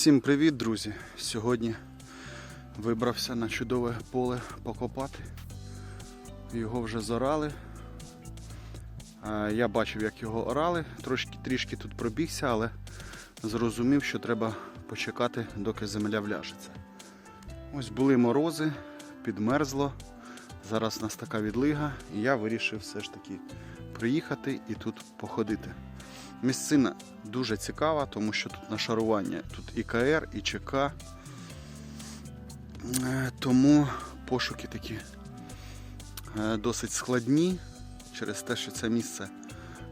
Всім привіт, друзі! Сьогодні вибрався на чудове поле покопати. Його вже зорали. Я бачив, як його орали, трошки трішки тут пробігся, але зрозумів, що треба почекати, доки земля вляжеться. Ось були морози, підмерзло. Зараз у нас така відлига, і я вирішив все ж таки приїхати і тут походити. Місцина дуже цікава, тому що тут нашарування тут і КР, і ЧК. Е, Тому пошуки такі е, досить складні через те, що це місце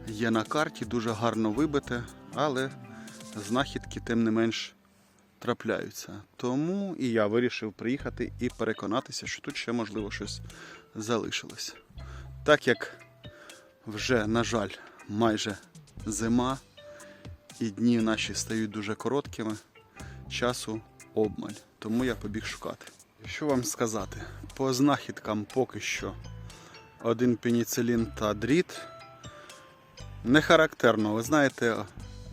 є на карті, дуже гарно вибите, але знахідки тим не менш трапляються. Тому і я вирішив приїхати і переконатися, що тут ще можливо щось залишилось. Так як вже, на жаль, майже зима, і дні наші стають дуже короткими, часу обмаль. Тому я побіг шукати. Що вам сказати? По знахідкам поки що один пеніцилін та дріт. Не характерно, ви знаєте,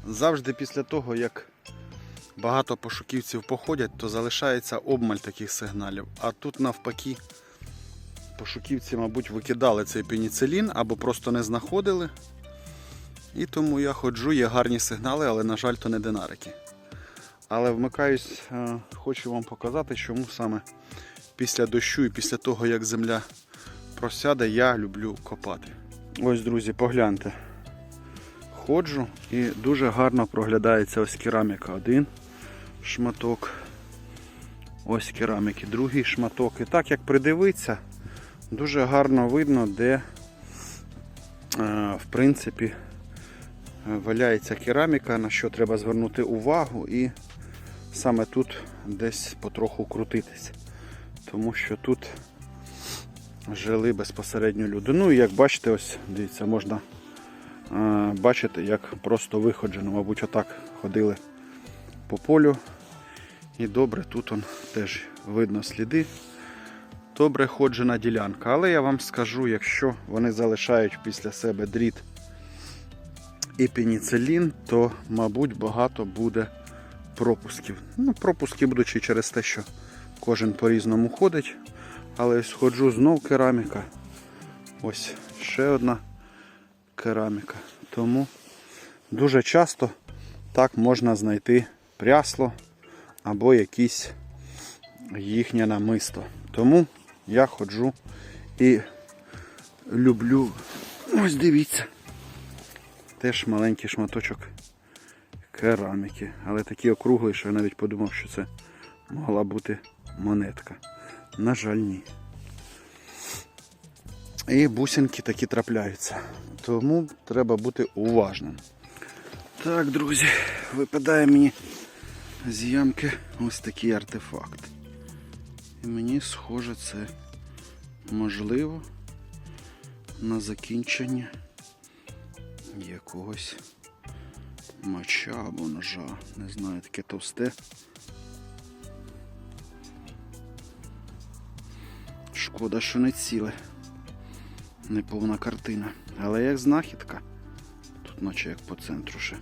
завжди після того, як багато пошуківців походять, то залишається обмаль таких сигналів. А тут навпаки пошуківці, мабуть, викидали цей пеніцилін або просто не знаходили. І тому я ходжу, є гарні сигнали, але, на жаль, то не динарики. Але вмикаюсь, е, хочу вам показати, чому саме після дощу і після того, як земля просяде, я люблю копати. Ось, друзі, погляньте. Ходжу і дуже гарно проглядається ось кераміка. Один шматок. Ось кераміки, другий шматок. І так як придивитися, дуже гарно видно, де, е, в принципі, валяється кераміка, на що треба звернути увагу і саме тут десь потроху крутитись. Тому що тут жили безпосередньо люди. Ну і як бачите, ось дивіться, можна е, бачити, як просто виходжено. Мабуть, отак ходили по полю. І добре, тут он теж видно сліди. Добре ходжена ділянка. Але я вам скажу, якщо вони залишають після себе дріт і пеніцилін, то, мабуть, багато буде пропусків. Ну, пропуски будуть і через те, що кожен по-різному ходить. Але ось ходжу знов кераміка. Ось ще одна кераміка. Тому дуже часто так можна знайти прясло або якісь їхнє намисто. Тому я ходжу і люблю. Ось дивіться. Теж маленький шматочок кераміки. Але такий округлий, що я навіть подумав, що це могла бути монетка. На жаль, ні. І бусинки такі трапляються. Тому треба бути уважним. Так, друзі, випадає мені з ямки ось такий артефакт. І мені схоже це можливо на закінчення якогось меча або ножа. Не знаю, таке товсте. Шкода, що не ціле. Неповна картина. Але як знахідка. Тут наче як по центру ще.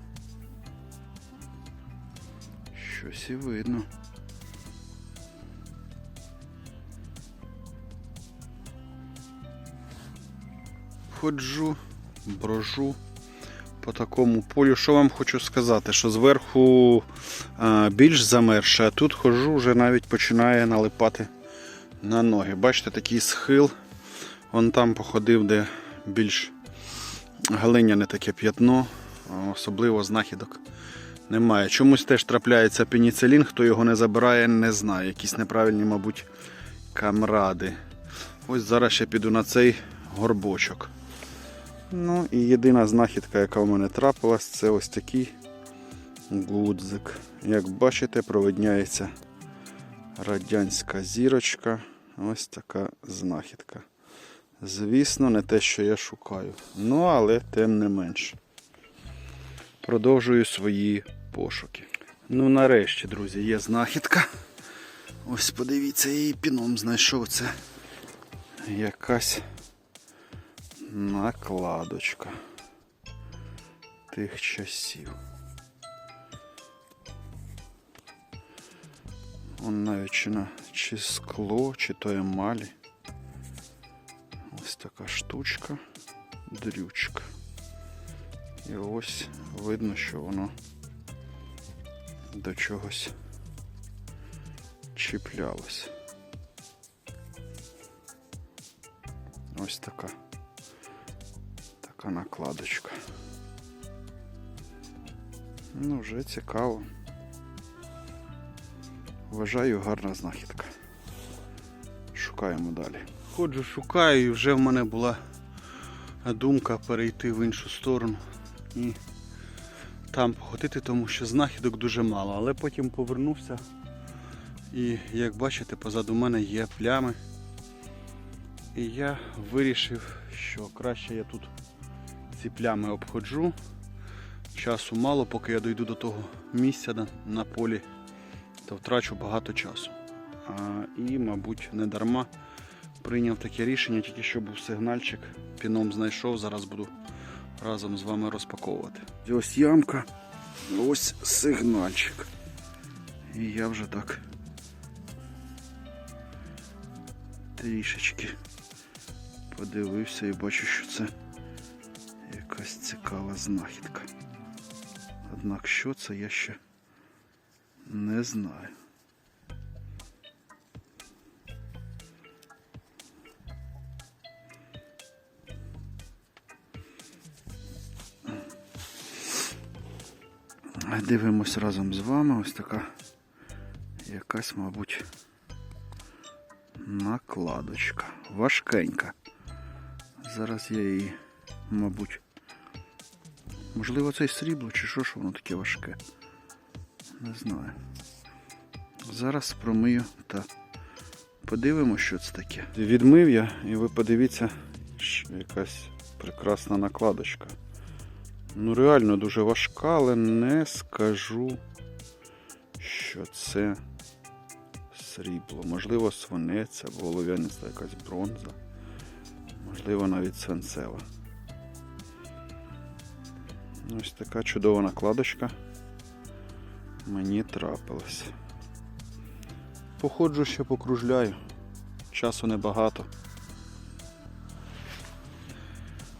Щось і видно. Ходжу, брожу по такому полю. Що вам хочу сказати? Що зверху більш замерше, а тут ходжу, вже навіть починає налипати на ноги. Бачите, такий схил. Вон там походив, де більш глиняне таке п'ятно, особливо знахідок немає. Чомусь теж трапляється пеніцилін, хто його не забирає, не знає. Якісь неправильні, мабуть, камради. Ось зараз ще піду на цей горбочок. Ну і єдина знахідка, яка в мене трапилась, це ось такий гудзик. Як бачите, провидняється радянська зірочка. Ось така знахідка. Звісно, не те, що я шукаю. Ну, але тим не менш. Продовжую свої пошуки. Ну, нарешті, друзі, є знахідка. Ось подивіться, я її піном знайшов. Це якась накладочка тих часів. Он навіть чи, скло, чи то емалі. Ось така штучка, дрючка. І ось видно, що воно до чогось чіплялось. Ось така. Така накладочка. Ну, вже цікаво. Вважаю гарна знахідка. Шукаємо далі. Ходжу, шукаю, і вже в мене була думка перейти в іншу сторону і там походити, тому що знахідок дуже мало. Але потім повернувся і як бачите, позаду мене є плями. І я вирішив, що краще я тут ці плями обходжу. Часу мало, поки я дойду до того місця на, на полі, то втрачу багато часу. А, і, мабуть, не дарма прийняв таке рішення, тільки що був сигнальчик, піном знайшов, зараз буду разом з вами розпаковувати. Ось ямка, ось сигнальчик. І я вже так трішечки подивився і бачу, що це якась цікава знахідка. Однак що це я ще не знаю. Дивимось разом з вами. Ось така якась, мабуть, накладочка. Важкенька. Зараз я її, мабуть. Можливо, це срібло, чи що, що воно таке важке. Не знаю. Зараз промию та подивимося, що це таке. Відмив я і ви подивіться, якась прекрасна накладочка. Ну, реально дуже важка, але не скажу, що це срібло. Можливо, свинець або олов'яниста якась бронза. Можливо, навіть свинцева. Ось така чудова накладочка мені трапилась. Походжу ще покружляю. Часу небагато.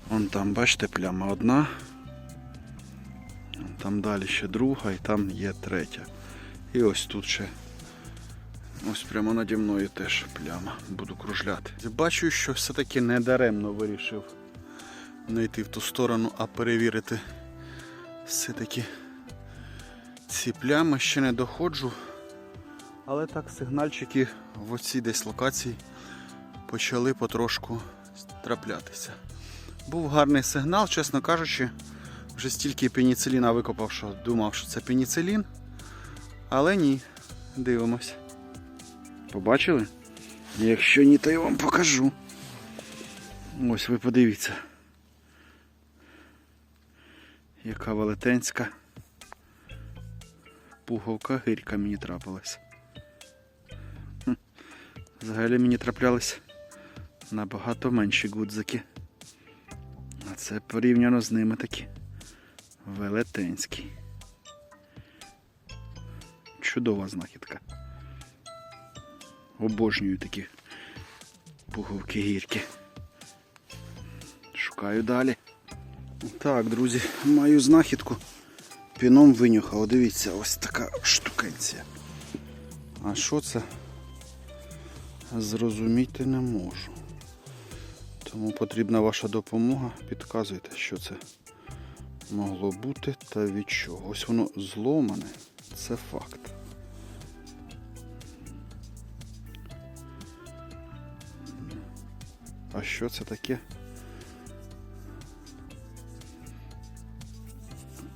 Вон там, бачите, пляма одна. Там далі ще друга і там є третя. І ось тут ще. Ось прямо наді мною теж пляма. Буду кружляти. Бачу, що все-таки не даремно вирішив не йти в ту сторону, а перевірити все-таки ці плями ще не доходжу. Але так сигнальчики в оцій десь локації почали потрошку траплятися. Був гарний сигнал, чесно кажучи, вже стільки пеніциліна викопав, що думав, що це пеніцилін. Але ні, дивимось. Побачили? Якщо ні, то я вам покажу. Ось ви подивіться. Яка велетенська пуговка гирька мені трапилась. Взагалі мені траплялись набагато менші гудзики. А це порівняно з ними такі велетенські. Чудова знахідка. Обожнюю такі пуговки гірки. Шукаю далі. Так, друзі, маю знахідку. Піном винюхав. Дивіться, ось така штукенція. А що це? Зрозуміти не можу. Тому потрібна ваша допомога. Підказуйте, що це могло бути та від чого. Ось воно зломане, це факт. А що це таке?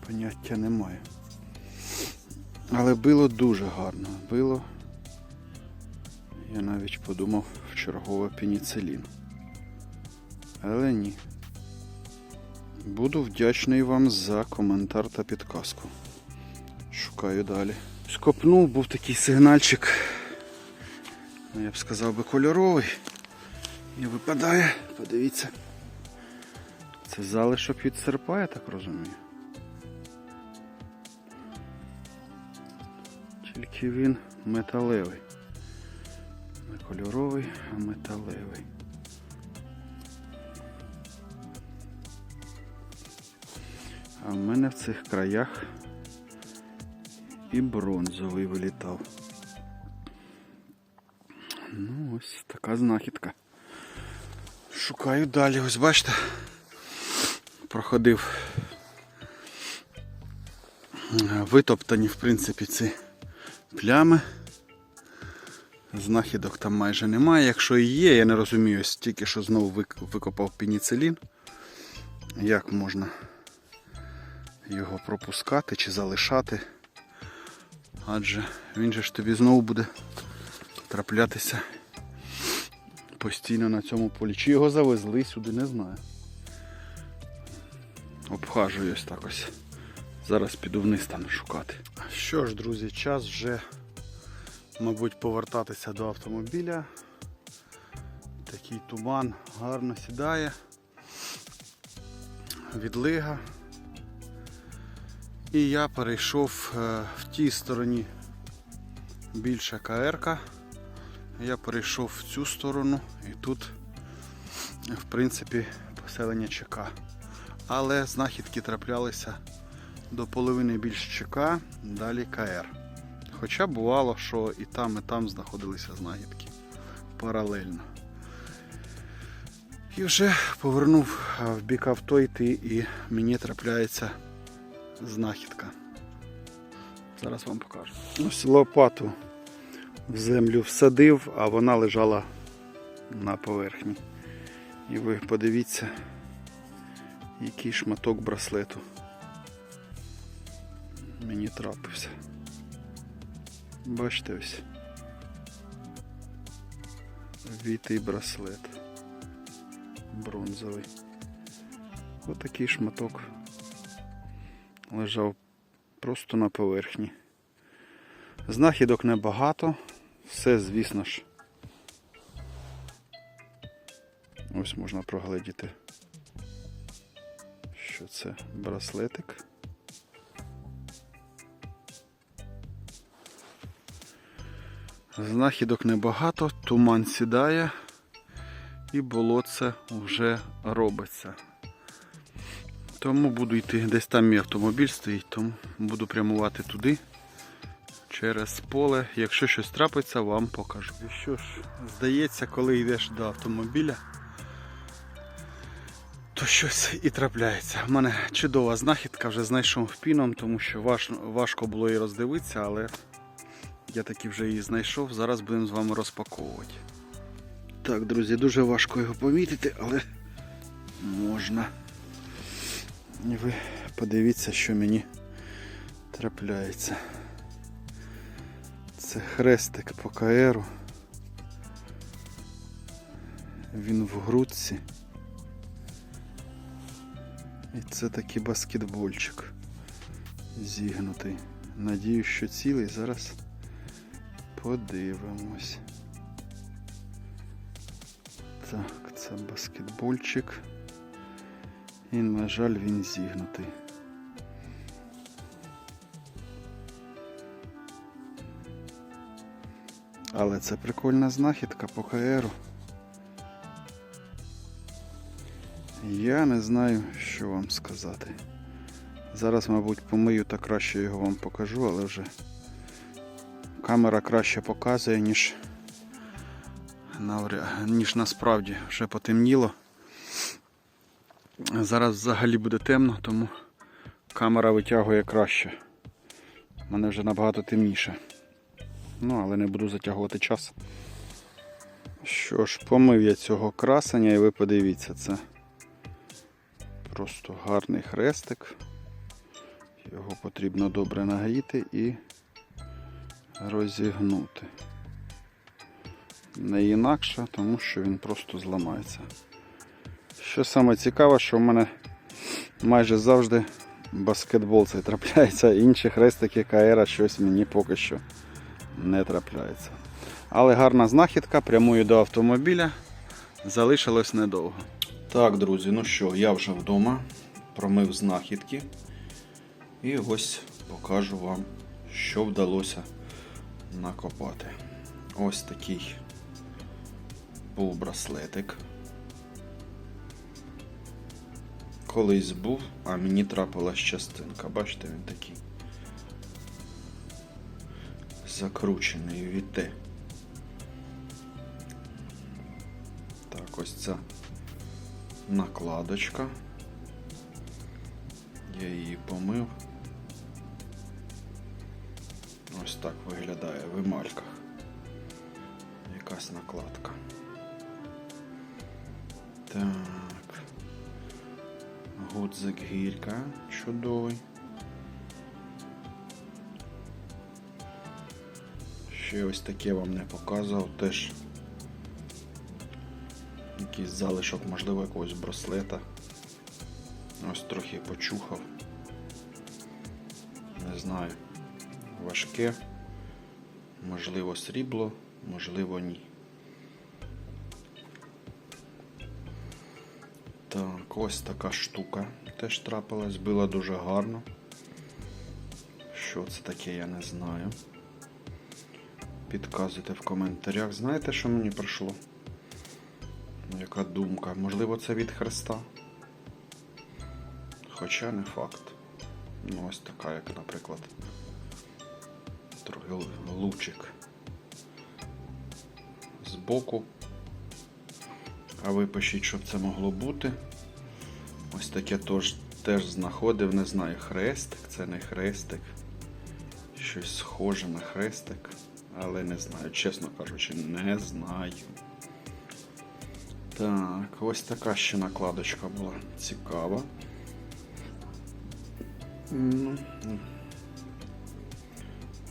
Поняття немає. Але било дуже гарно. Било, я навіть подумав, в чергове пеніцилін. Але ні. Буду вдячний вам за коментар та підказку. Шукаю далі. Скопнув, був такий сигнальчик. Ну, я б сказав би кольоровий. І випадає, подивіться. Це залишок від серпа, я так розумію. Тільки він металевий. Не кольоровий, а металевий. А в мене в цих краях і бронзовий вилітав. Ну, ось така знахідка. Шукаю далі, ось бачите. Проходив витоптані, в принципі, ці плями. Знахідок там майже немає. Якщо і є, я не розумію, ось тільки що знову викопав пеніцилін. Як можна його пропускати чи залишати? Адже він же ж тобі знову буде траплятися постійно на цьому полі. Чи його завезли сюди, не знаю. Обхажую ось так ось. Зараз піду вниз там шукати. Що ж, друзі, час вже, мабуть, повертатися до автомобіля. Такий туман гарно сідає. Відлига. І я перейшов е, в тій стороні більша КРК. Я перейшов в цю сторону і тут, в принципі, поселення ЧК. Але знахідки траплялися до половини більш ЧК, далі КР. Хоча бувало, що і там, і там знаходилися знахідки паралельно. І вже повернув в бік авто йти і мені трапляється знахідка. Зараз вам покажу. Ось лопату в землю всадив, а вона лежала на поверхні. І ви подивіться, який шматок браслету мені трапився. Бачите ось. Вітий браслет. Бронзовий. Отакий шматок лежав просто на поверхні. Знахідок небагато, все, звісно ж. Ось можна прогледіти, що це браслетик. Знахідок небагато, туман сідає і болотце вже робиться. Тому буду йти, десь там мій автомобіль стоїть, тому буду прямувати туди через поле. Якщо щось трапиться, вам покажу. І що ж, здається, коли йдеш до автомобіля, то щось і трапляється. У мене чудова знахідка, вже знайшов піном, тому що важко було її роздивитися, але я таки вже її знайшов. Зараз будемо з вами розпаковувати. Так, друзі, дуже важко його помітити, але можна. І ви подивіться, що мені трапляється. Це хрестик по КРу. Він в грудці. І це такий баскетбольчик зігнутий. Надію, що цілий. Зараз подивимось. Так, це баскетбольчик. І, на жаль, він зігнутий. Але це прикольна знахідка по КРу. Я не знаю, що вам сказати. Зараз, мабуть, помию та краще його вам покажу, але вже камера краще показує, ніж, ніж насправді вже потемніло. Зараз взагалі буде темно, тому камера витягує краще. У мене вже набагато темніше. Ну, але не буду затягувати час. Що ж, помив я цього красення і ви подивіться, це просто гарний хрестик. Його потрібно добре нагріти і розігнути. Не інакше, тому що він просто зламається. Що саме цікаве, що в мене майже завжди баскетбол цей трапляється, інші хрестики КР щось мені поки що не трапляється. Але гарна знахідка, прямую до автомобіля. Залишилось недовго. Так, друзі, ну що, я вже вдома, промив знахідки. І ось покажу вам, що вдалося накопати. Ось такий був браслетик. Колись був, а мені трапилась частинка. Бачите, він такий. Закручений віте. Так, ось ця накладочка. Я її помив. Так виглядає в емальках. Якась накладка. Так. Гудзик гірка чудовий. Ще ось таке вам не показував теж. Якийсь залишок, можливо, якогось браслета. Ось трохи почухав. Не знаю. Важке. Можливо, срібло, можливо, ні. Так, ось така штука теж трапилась, била дуже гарно. Що це таке, я не знаю. Підказуйте в коментарях. Знаєте, що мені прийшло? Яка думка? Можливо, це від хреста? Хоча не факт. Ну, ось така, як, наприклад, лучик збоку. А ви пишіть, що це могло бути. Ось таке теж, теж знаходив, не знаю, хрестик, це не хрестик. Щось схоже на хрестик, але не знаю, чесно кажучи, не знаю. Так, ось така ще накладочка була цікава.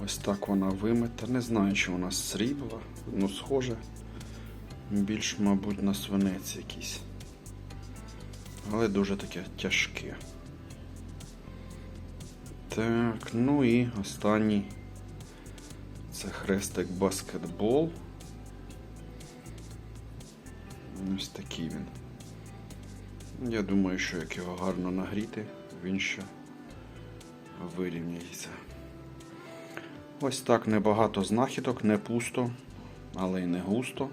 Ось так вона вимита. Не знаю, чи вона срібла, ну схоже. Більш, мабуть, на свинець якийсь. Але дуже таке тяжке. Так, ну і останній. Це хрестик баскетбол. Ось такий він. Я думаю, що як його гарно нагріти, він ще вирівняється. Ось так небагато знахідок, не пусто, але й не густо.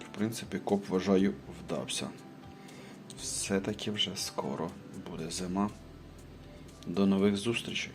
В принципі, коп вважаю вдався. Все-таки вже скоро буде зима. До нових зустрічей!